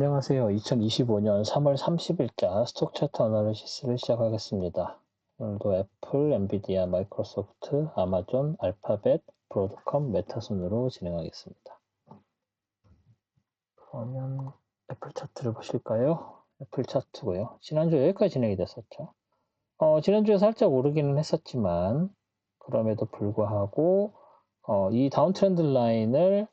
안녕하세요. 2025년 3월 30일자 스톡 차트 어나리시스를 시작하겠습니다. 오늘도 애플, 엔비디아, 마이크로소프트, 아마존, 알파벳, 브로드컴, 메타 순으로 진행하겠습니다. 그러면 애플 차트를 보실까요? 애플 차트고요. 지난주 여기까지 진행이 됐었죠. 어, 지난주에 살짝 오르기는 했었지만 그럼에도 불구하고 어, 이 다운 트렌드 라인을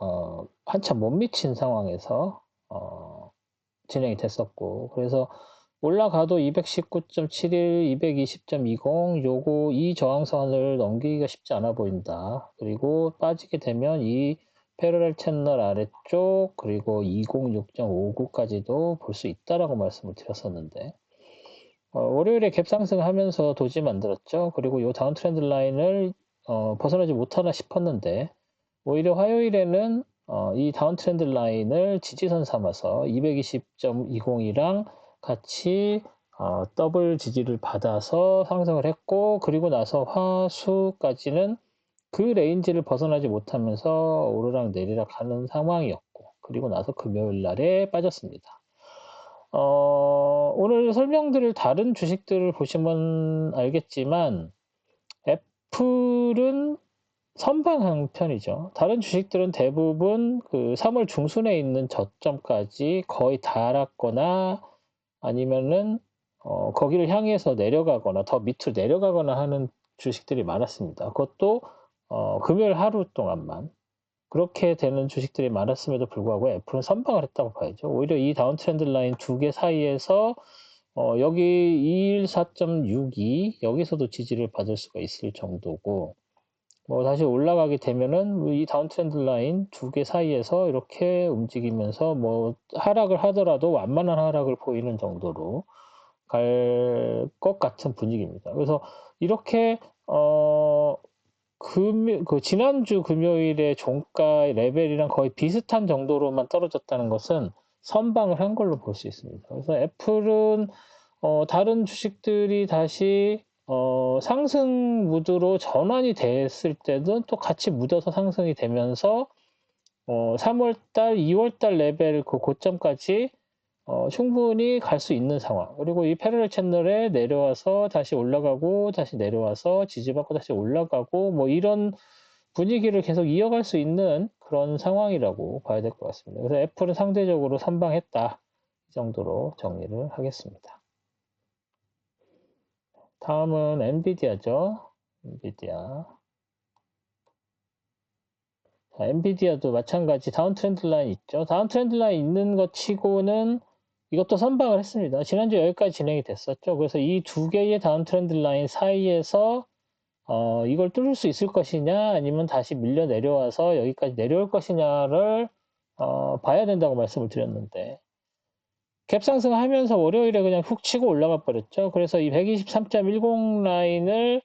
어, 한참 못 미친 상황에서 어, 진행이 됐었고 그래서 올라가도 219.71, 220.20 요거 이 저항선을 넘기기가 쉽지 않아 보인다. 그리고 빠지게 되면 이 패러렐 채널 아래쪽 그리고 206.59까지도 볼 수 있다라고 말씀을 드렸었는데 어, 월요일에 갭 상승하면서 도지 만들었죠. 그리고 요 다운 트렌드 라인을 어, 벗어나지 못하나 싶었는데 오히려 화요일에는 어, 이 다운 트렌드 라인을 지지선 삼아서 220.20이랑 같이 어, 더블 지지를 받아서 상승을 했고 그리고 나서 화수까지는 그 레인지를 벗어나지 못하면서 오르락 내리락 하는 상황이었고 그리고 나서 금요일 날에 빠졌습니다. 어, 오늘 설명드릴 다른 주식들을 보시면 알겠지만 애플은 선방한 편이죠. 다른 주식들은 대부분 그 3월 중순에 있는 저점까지 거의 달았거나 아니면은 어, 거기를 향해서 내려가거나 더 밑으로 내려가거나 하는 주식들이 많았습니다. 그것도 어, 금요일 하루 동안만 그렇게 되는 주식들이 많았음에도 불구하고 애플은 선방을 했다고 봐야죠. 오히려 이 다운 트렌드 라인 두 개 사이에서 어, 여기 214.62 여기서도 지지를 받을 수가 있을 정도고 뭐 다시 올라가게 되면은 이 다운 트렌드 라인 두 개 사이에서 이렇게 움직이면서 뭐 하락을 하더라도 완만한 하락을 보이는 정도로 갈 것 같은 분위기입니다. 그래서 이렇게 어 금요 그 지난주 금요일에 종가 레벨이랑 거의 비슷한 정도로만 떨어졌다는 것은 선방을 한 걸로 볼 수 있습니다. 그래서 애플은 어 다른 주식들이 다시 어, 상승 무드로 전환이 됐을 때는 또 같이 묻어서 상승이 되면서 어, 3월달, 2월달 레벨 그 고점까지 어, 충분히 갈 수 있는 상황. 그리고 이 패러렐 채널에 내려와서 다시 올라가고 다시 내려와서 지지받고 다시 올라가고 뭐 이런 분위기를 계속 이어갈 수 있는 그런 상황이라고 봐야 될 것 같습니다. 그래서 애플은 상대적으로 선방했다. 이 정도로 정리를 하겠습니다. 다음은 엔비디아죠. 엔비디아. 자, 엔비디아도 마찬가지 다운 트렌드 라인 있죠. 다운 트렌드 라인 있는 것 치고는 이것도 선방을 했습니다. 지난주 여기까지 진행이 됐었죠. 그래서 이 두 개의 다운 트렌드 라인 사이에서 어, 이걸 뚫을 수 있을 것이냐 아니면 다시 밀려 내려와서 여기까지 내려올 것이냐를 어, 봐야 된다고 말씀을 드렸는데 갭 상승하면서 월요일에 그냥 훅 치고 올라가 버렸죠. 그래서 이 123.10 라인을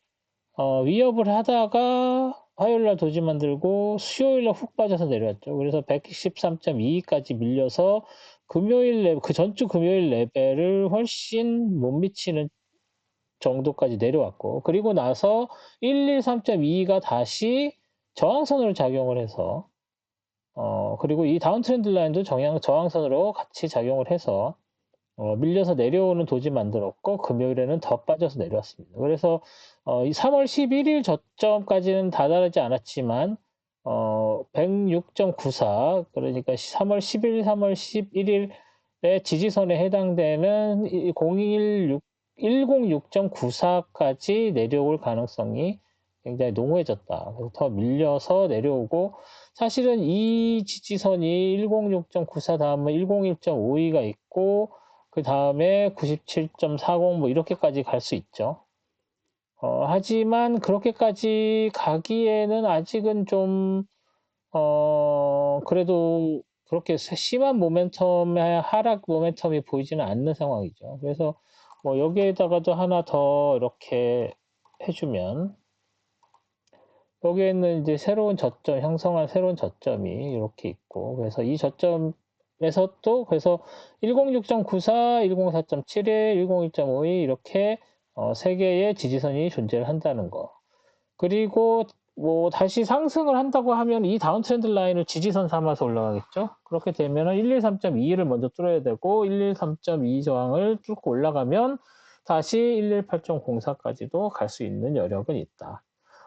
어, 위협을 하다가 화요일날 도지 만들고 수요일날 훅 빠져서 내려왔죠. 그래서 113.22까지 밀려서 금요일 레벨, 그 전주 금요일 레벨을 훨씬 못 미치는 정도까지 내려왔고, 그리고 나서 113.22가 다시 저항선으로 작용을 해서 어, 그리고 이 다운 트렌드 라인도 정향, 저항선으로 같이 작용을 해서 어, 밀려서 내려오는 도지 만들었고 금요일에는 더 빠져서 내려왔습니다. 그래서 어, 이 3월 11일 저점까지는 다다르지 않았지만 어, 106.94 그러니까 3월 10일, 3월 11일의 지지선에 해당되는 016 106.94까지 내려올 가능성이 굉장히 농후해졌다. 그래서 더 밀려서 내려오고 사실은 이 지지선이 106.94 다음에 101.52가 있고 그 다음에 97.40 뭐 이렇게까지 갈 수 있죠. 어, 하지만 그렇게까지 가기에는 아직은 좀, 어, 그래도 그렇게 심한 모멘텀의 하락 모멘텀이 보이지는 않는 상황이죠. 그래서 뭐 여기에다가도 하나 더 이렇게 해주면 여기에는 이제 새로운 저점, 형성한 새로운 저점이 이렇게 있고, 그래서 이 저점에서 또, 그래서 106.94, 104.71, 101.52 이렇게 어, 세 개의 지지선이 존재를 한다는 거. 그리고 뭐 다시 상승을 한다고 하면 이 다운 트렌드 라인을 지지선 삼아서 올라가겠죠. 그렇게 되면 113.2를 먼저 뚫어야 되고 113.2 저항을 뚫고 올라가면 다시 118.04까지도 갈 수 있는 여력은 있다.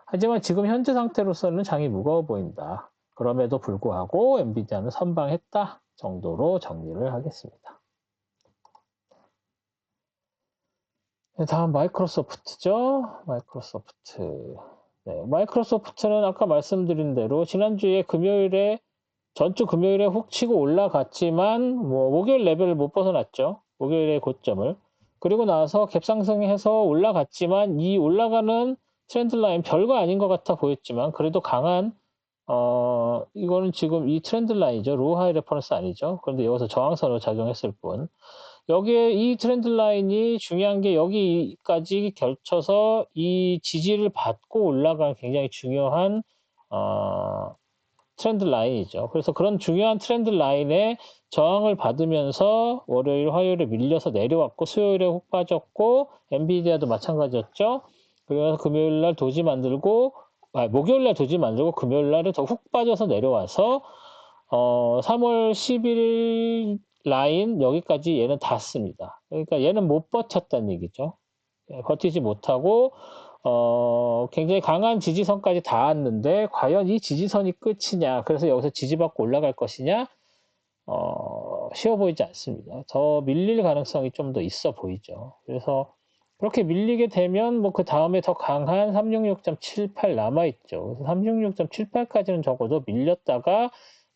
하지만 지금 현재 상태로서는 장이 무거워 보인다. 그럼에도 불구하고 엔비디아는 선방했다 정도로 정리를 하겠습니다. 네, 다음 마이크로소프트죠. 마이크로소프트. 네, 마이크로소프트는 아까 말씀드린 대로 지난주에 금요일에 전주 금요일에 훅 치고 올라갔지만 뭐 목요일 레벨을 못 벗어났죠. 목요일의 고점을. 그리고 나서 갭상승해서 올라갔지만 이 올라가는 트렌드 라인 별거 아닌 것 같아 보였지만 그래도 강한 어 이거는 지금 이 트렌드 라인이죠. 로우 하이 레퍼런스 아니죠. 그런데 여기서 저항선으로 작용했을 뿐. 여기에 이 트렌드 라인이 중요한 게 여기까지 결쳐서 이 지지를 받고 올라간 굉장히 중요한 어, 트렌드 라인이죠. 그래서 그런 중요한 트렌드 라인에 저항을 받으면서 월요일, 화요일에 밀려서 내려왔고 수요일에 훅 빠졌고 엔비디아도 마찬가지였죠. 그래서 금요일 날 도지 만들고 아, 목요일 날 도지 만들고 금요일 날에 더훅 빠져서 내려와서 어, 3월 11일 라인 여기까지 얘는 닿습니다. 그러니까 얘는 못 버텼다는 얘기죠. 예, 버티지 못하고 어, 굉장히 강한 지지선까지 닿았는데 과연 이 지지선이 끝이냐 그래서 여기서 지지받고 올라갈 것이냐 어, 쉬워 보이지 않습니다. 더 밀릴 가능성이 좀 더 있어 보이죠. 그래서 그렇게 밀리게 되면 뭐 그 다음에 더 강한 366.78 남아있죠. 그래서 366.78까지는 적어도 밀렸다가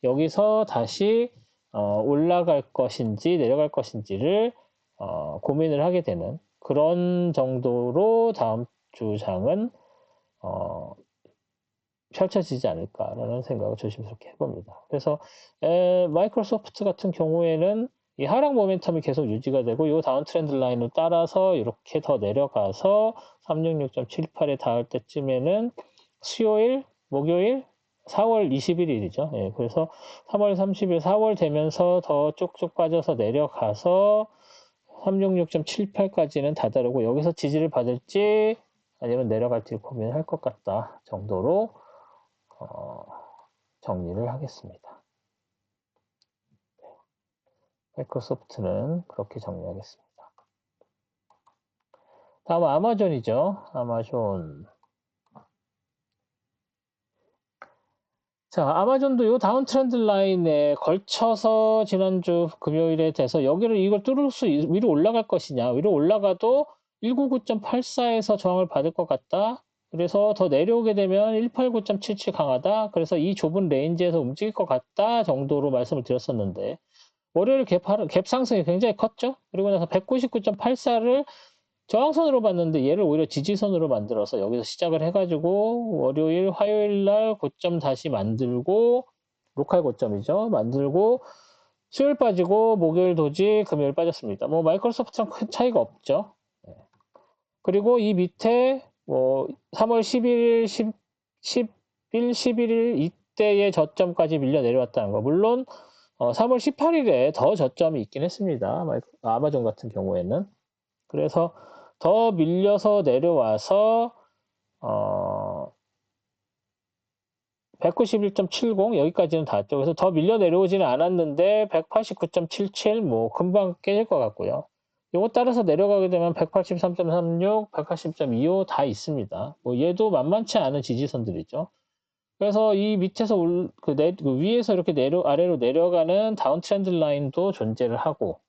여기서 다시 어, 올라갈 것인지 내려갈 것인지를 어, 고민을 하게 되는 그런 정도로 다음 주 장은 어, 펼쳐지지 않을까라는 생각을 조심스럽게 해봅니다. 그래서 에, 마이크로소프트 같은 경우에는 이 하락 모멘텀이 계속 유지가 되고 이 다운 트렌드 라인을 따라서 이렇게 더 내려가서 366.78에 닿을 때쯤에는 수요일, 목요일, 4월 21일이죠. 예, 그래서 3월 30일, 4월 되면서 더 쭉쭉 빠져서 내려가서 366.78까지는 다다르고 여기서 지지를 받을지 아니면 내려갈지 고민할 것 같다 정도로 어, 정리를 하겠습니다. 마이크로소프트는 그렇게 정리하겠습니다. 다음 아마존이죠. 아마존. 자, 아마존도 요 다운 트렌드 라인에 걸쳐서 지난주 금요일에 돼서 여기를 이걸 뚫을 수, 위로 올라갈 것이냐. 위로 올라가도 199.84에서 저항을 받을 것 같다. 그래서 더 내려오게 되면 189.77 강하다. 그래서 이 좁은 레인지에서 움직일 것 같다 정도로 말씀을 드렸었는데 월요일 갭, 갭 상승이 굉장히 컸죠. 그리고 나서 199.84를 저항선으로 봤는데 얘를 오히려 지지선으로 만들어서 여기서 시작을 해가지고 월요일, 화요일 날 고점 다시 만들고 로컬 고점이죠. 만들고 수요일 빠지고 목요일 도지 금요일 빠졌습니다. 뭐 마이크로소프트랑 큰 차이가 없죠. 네. 그리고 이 밑에 뭐 3월 11일, 10, 10일, 11일 이때의 저점까지 밀려 내려왔다는 거. 물론 어, 3월 18일에 더 저점이 있긴 했습니다. 아마존 같은 경우에는. 그래서 더 밀려서 내려와서 어 191.70 여기까지는 닿았죠. 그래서 더 밀려 내려오지는 않았는데 189.77뭐 금방 깨질 것 같고요. 이거 따라서 내려가게 되면 183.36, 180.25 다 있습니다. 뭐 얘도 만만치 않은 지지선들이죠. 그래서 이 밑에서 올, 그, 내, 그 위에서 이렇게 내려 아래로 내려가는 다운 트렌드 라인도 존재를 하고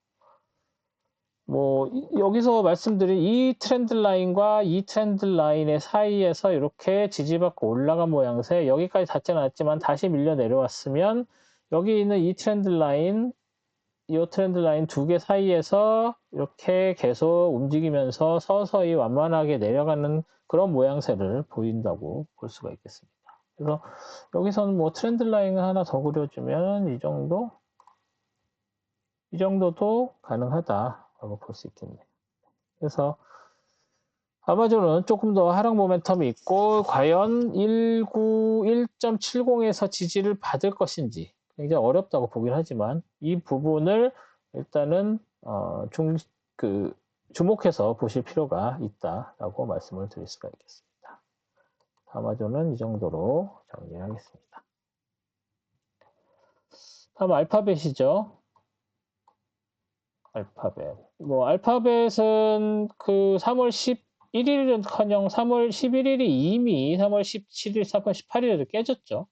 뭐 여기서 말씀드린 이 트렌드 라인과 이 트렌드 라인의 사이에서 이렇게 지지받고 올라간 모양새 여기까지 닿지는 않았지만 다시 밀려 내려왔으면 여기 있는 이 트렌드 라인 이 트렌드 라인 두 개 사이에서 이렇게 계속 움직이면서 서서히 완만하게 내려가는 그런 모양새를 보인다고 볼 수가 있겠습니다. 그래서 여기서는 뭐 트렌드 라인을 하나 더 그려주면 이 정도 이 정도도 가능하다 라고 볼 수 있겠네요. 그래서 아마존은 조금 더 하락 모멘텀이 있고 과연 19, 1.70에서 지지를 받을 것인지 굉장히 어렵다고 보긴 하지만 이 부분을 일단은 어, 중, 그, 주목해서 보실 필요가 있다라고 말씀을 드릴 수가 있겠습니다. 아마존은 이 정도로 정리하겠습니다. 다음 알파벳이죠. 알파벳. 뭐 알파벳은 그 3월 11일은 커녕 3월 11일이 이미 3월 17일, 3월 18일에도 깨졌죠.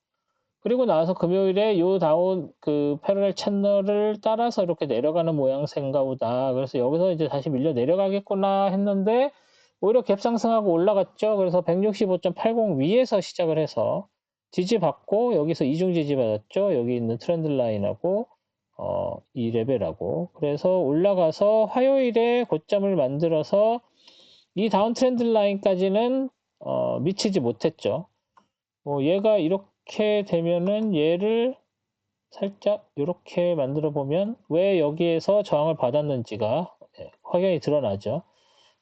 그리고 나서 금요일에 요 다운 그 패러렐 채널을 따라서 이렇게 내려가는 모양새인가 보다. 그래서 여기서 이제 다시 밀려 내려가겠구나 했는데 오히려 갭 상승하고 올라갔죠. 그래서 165.80 위에서 시작을 해서 지지받고 여기서 이중 지지받았죠. 여기 있는 트렌드 라인하고 어, 이 레벨하고 그래서 올라가서 화요일에 고점을 만들어서 이 다운 트렌드 라인까지는 어, 미치지 못했죠. 뭐 얘가 이렇게 되면은 얘를 살짝 이렇게 만들어 보면 왜 여기에서 저항을 받았는지가 예, 확연히 드러나죠.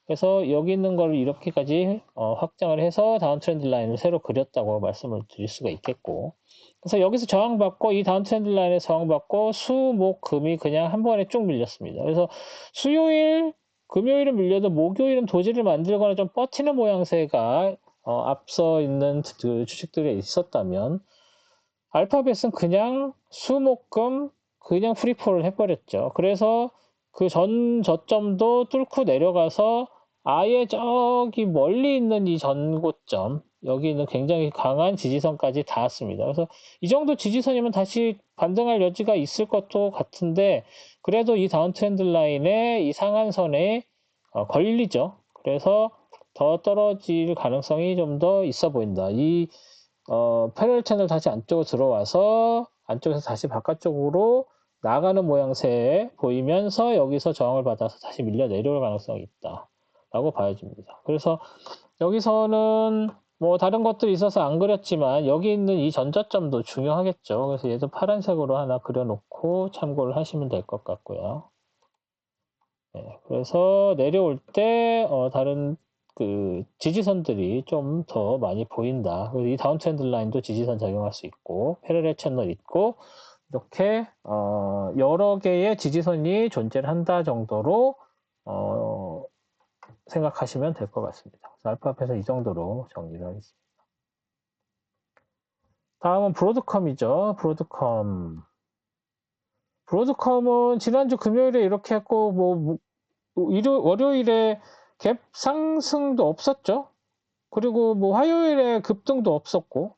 그래서 여기 있는 걸 이렇게까지 어, 확장을 해서 다운 트렌드 라인을 새로 그렸다고 말씀을 드릴 수가 있겠고 그래서 여기서 저항받고 이 다운 트렌드 라인에 저항받고 수, 목, 금이 그냥 한 번에 쭉 밀렸습니다. 그래서 수요일, 금요일은 밀려도 목요일은 도지를 만들거나 좀 버티는 모양새가 어, 앞서 있는 그 주식들에 있었다면 알파벳은 그냥 수, 목, 금 그냥 프리폴을 해버렸죠. 그래서 그 전 저점도 뚫고 내려가서 아예 저기 멀리 있는 이 전고점 여기는 굉장히 강한 지지선까지 닿았습니다. 그래서 이 정도 지지선이면 다시 반등할 여지가 있을 것도 같은데 그래도 이 다운 트렌드 라인에 이 상한선에 어, 걸리죠. 그래서 더 떨어질 가능성이 좀 더 있어 보인다. 이 어, 패럴 채널 다시 안쪽으로 들어와서 안쪽에서 다시 바깥쪽으로 나가는 모양새 보이면서 여기서 저항을 받아서 다시 밀려 내려올 가능성이 있다. 라고 봐야집니다. 그래서 여기서는 뭐 다른 것들이 있어서 안 그렸지만 여기 있는 이 전저점도 중요하겠죠. 그래서 얘도 파란색으로 하나 그려놓고 참고를 하시면 될 것 같고요. 네, 그래서 내려올 때 어, 다른 그 지지선들이 좀 더 많이 보인다. 그리고 이 다운 트렌드 라인도 지지선 적용할 수 있고 패러렐 채널 있고 이렇게 어, 여러 개의 지지선이 존재를 한다 정도로 어, 생각하시면 될 것 같습니다. 알파벳에서 이 정도로 정리를 하겠습니다. 다음은 브로드컴이죠. 브로드컴. 브로드컴은 지난주 금요일에 이렇게 했고, 뭐, 일요, 월요일에 갭 상승도 없었죠. 그리고 뭐 화요일에 급등도 없었고,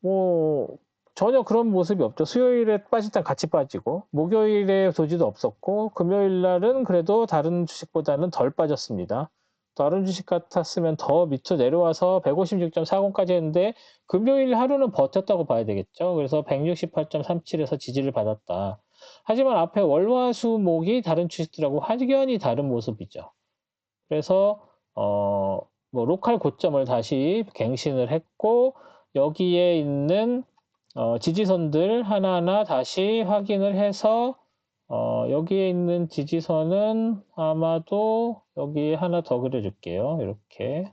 뭐, 전혀 그런 모습이 없죠. 수요일에 빠질 땐 같이 빠지고, 목요일에 도지도 없었고, 금요일 날은 그래도 다른 주식보다는 덜 빠졌습니다. 다른 주식 같았으면 더 밑으로 내려와서 156.40까지 했는데, 금요일 하루는 버텼다고 봐야 되겠죠. 그래서 168.37에서 지지를 받았다. 하지만 앞에 월화수목이 다른 주식들하고 확연히 다른 모습이죠. 그래서, 어, 뭐, 로컬 고점을 다시 갱신을 했고, 여기에 있는 어, 지지선들 하나하나 다시 확인을 해서 어, 여기에 있는 지지선은 아마도 여기 하나 더 그려줄게요. 이렇게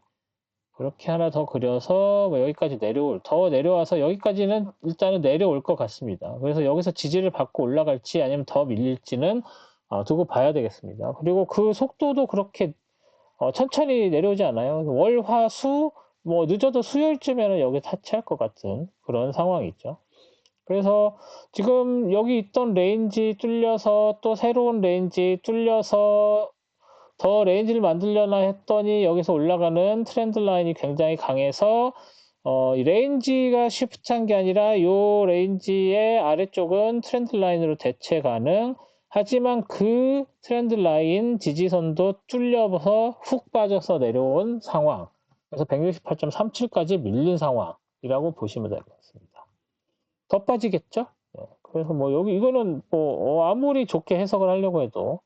그렇게 하나 더 그려서 뭐 여기까지 내려올 더 내려와서 여기까지는 일단은 내려올 것 같습니다. 그래서 여기서 지지를 받고 올라갈지 아니면 더 밀릴지는 어, 두고 봐야 되겠습니다. 그리고 그 속도도 그렇게 어, 천천히 내려오지 않아요. 월, 화, 수, 뭐 늦어도 수요일쯤에는 여기 타치할 것 같은 그런 상황이죠. 그래서 지금 여기 있던 레인지 뚫려서 또 새로운 레인지 뚫려서 더 레인지를 만들려나 했더니 여기서 올라가는 트렌드 라인이 굉장히 강해서 어, 레인지가 쉬프트한 게 아니라 이 레인지의 아래쪽은 트렌드 라인으로 대체 가능. 하지만 그 트렌드 라인 지지선도 뚫려서 훅 빠져서 내려온 상황. 그래서 168.37까지 밀린 상황이라고 보시면 될 것 같습니다. 더 빠지겠죠? 네. 그래서 뭐 여기 이거는 뭐 어, 아무리 좋게 해석을 하려고 해도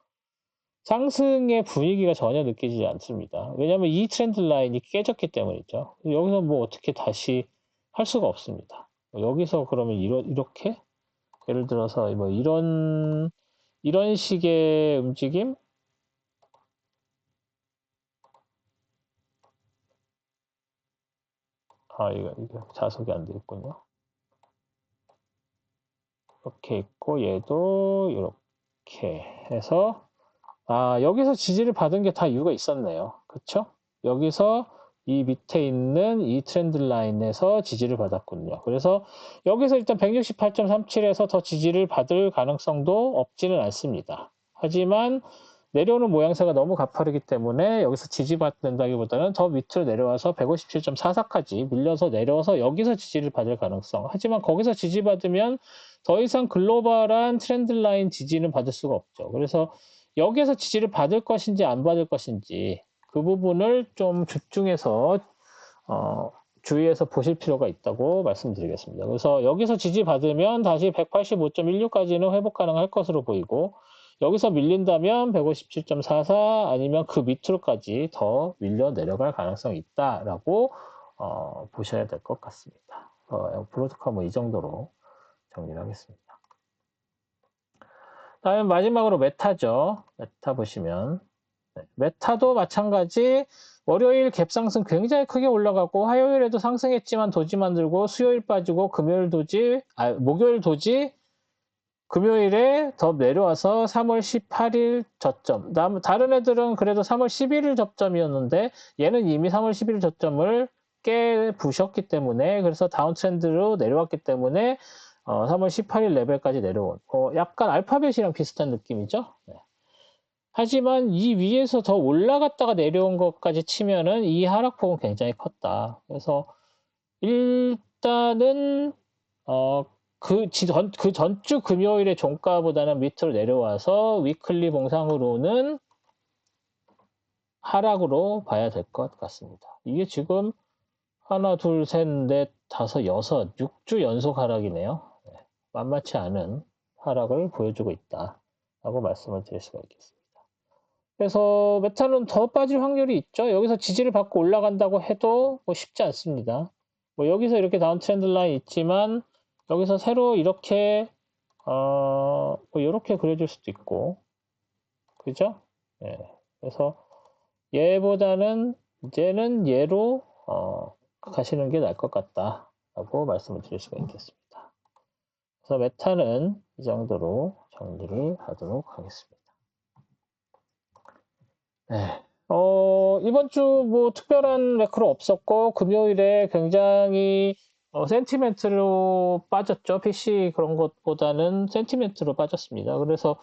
상승의 분위기가 전혀 느껴지지 않습니다. 왜냐하면 이 트렌드 라인이 깨졌기 때문이죠. 여기서 뭐 어떻게 다시 할 수가 없습니다. 여기서 그러면 이러, 이렇게 예를 들어서 뭐 이런 이런 식의 움직임 아, 이거, 이거 자석이 안 되겠군요. 이렇게 있고, 얘도 이렇게 해서, 아, 여기서 지지를 받은 게 다 이유가 있었네요. 그쵸? 여기서 이 밑에 있는 이 트렌드 라인에서 지지를 받았군요. 그래서 여기서 일단 168.37에서 더 지지를 받을 가능성도 없지는 않습니다. 하지만 내려오는 모양새가 너무 가파르기 때문에 여기서 지지받는다기보다는 더 밑으로 내려와서 157.44까지 밀려서 내려와서 여기서 지지를 받을 가능성. 하지만 거기서 지지받으면 더 이상 글로벌한 트렌드 라인 지지는 받을 수가 없죠. 그래서 여기에서 지지를 받을 것인지 안 받을 것인지 그 부분을 좀 집중해서 어, 주의해서 보실 필요가 있다고 말씀드리겠습니다. 그래서 여기서 지지받으면 다시 185.16까지는 회복 가능할 것으로 보이고 여기서 밀린다면 157.44 아니면 그 밑으로까지 더 밀려 내려갈 가능성이 있다라고 어, 보셔야 될 것 같습니다. 어, 브로드카 뭐이 정도로 정리를 하겠습니다. 다음에 마지막으로 메타죠. 메타 보시면 네, 메타도 마찬가지 월요일 갭 상승 굉장히 크게 올라가고 화요일에도 상승했지만 도지 만들고 수요일 빠지고 금요일 도지 아 목요일 도지 금요일에 더 내려와서 3월 18일 저점. 다른 애들은 그래도 3월 11일 접점이었는데 얘는 이미 3월 11일 저점을 깨 부셨기 때문에 그래서 다운 트렌드로 내려왔기 때문에 어, 3월 18일 레벨까지 내려온 어, 약간 알파벳이랑 비슷한 느낌이죠. 네. 하지만 이 위에서 더 올라갔다가 내려온 것까지 치면은 이 하락폭은 굉장히 컸다. 그래서 일단은 어, 그, 전, 그 전주 금요일의 종가보다는 밑으로 내려와서 위클리 봉상으로는 하락으로 봐야 될 것 같습니다. 이게 지금 하나, 둘, 셋, 넷, 다섯, 여섯, 6주 연속 하락이네요. 네, 만만치 않은 하락을 보여주고 있다라고 말씀을 드릴 수가 있겠습니다. 그래서 메타는 더 빠질 확률이 있죠. 여기서 지지를 받고 올라간다고 해도 뭐 쉽지 않습니다. 뭐 여기서 이렇게 다운 트렌드 라인 있지만 여기서 새로 이렇게 어, 뭐 이렇게 그려줄 수도 있고 그죠? 예. 그래서 얘보다는 이제는 얘로 어, 가시는 게 나을 것 같다라고 말씀을 드릴 수가 있겠습니다. 그래서 메타는 이 정도로 정리를 하도록 하겠습니다. 네. 어, 이번 주 뭐 특별한 매크로 없었고 금요일에 굉장히 어, 센티멘트로 빠졌죠. PC 그런 것보다는 센티멘트로 빠졌습니다. 그래서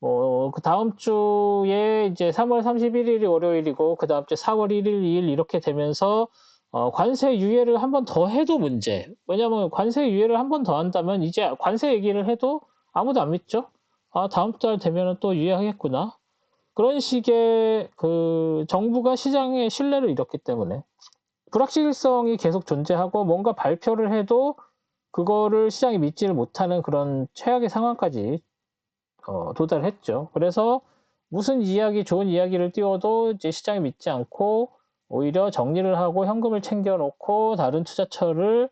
어, 그 다음 주에 이제 3월 31일이 월요일이고 그 다음 주 4월 1일, 2일 이렇게 되면서 어, 관세 유예를 한 번 더 해도 문제. 왜냐하면 관세 유예를 한 번 더 한다면 이제 관세 얘기를 해도 아무도 안 믿죠. 아 다음 달 되면은 또 유예하겠구나. 그런 식의 그 정부가 시장의 신뢰를 잃었기 때문에 불확실성이 계속 존재하고 뭔가 발표를 해도 그거를 시장이 믿지를 못하는 그런 최악의 상황까지 어, 도달했죠. 그래서 무슨 이야기, 좋은 이야기를 띄워도 이제 시장이 믿지 않고 오히려 정리를 하고 현금을 챙겨놓고 다른 투자처를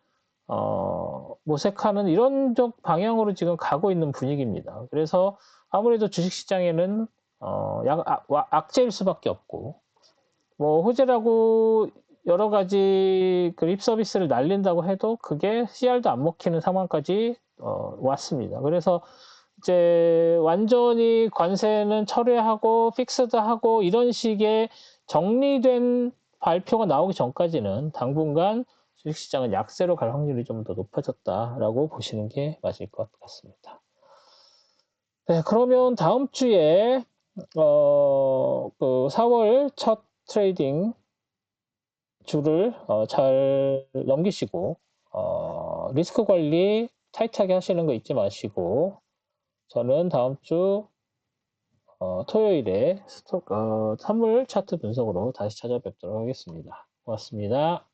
어, 모색하는 이런 쪽 방향으로 지금 가고 있는 분위기입니다. 그래서 아무래도 주식시장에는 어, 약, 악, 악재일 수밖에 없고 뭐 호재라고 여러 가지 그 립 서비스를 날린다고 해도 그게 CR도 안 먹히는 상황까지 어, 왔습니다. 그래서 이제 완전히 관세는 철회하고 픽스드하고 이런 식의 정리된 발표가 나오기 전까지는 당분간 주식시장은 약세로 갈 확률이 좀 더 높아졌다라고 보시는 게 맞을 것 같습니다. 네, 그러면 다음 주에 어, 그 4월 첫 트레이딩 주를 어, 잘 넘기시고 어, 리스크 관리 타이트하게 하시는 거 잊지 마시고 저는 다음 주 어, 토요일에 스톡, 어, 선물 차트 분석으로 다시 찾아뵙도록 하겠습니다. 고맙습니다.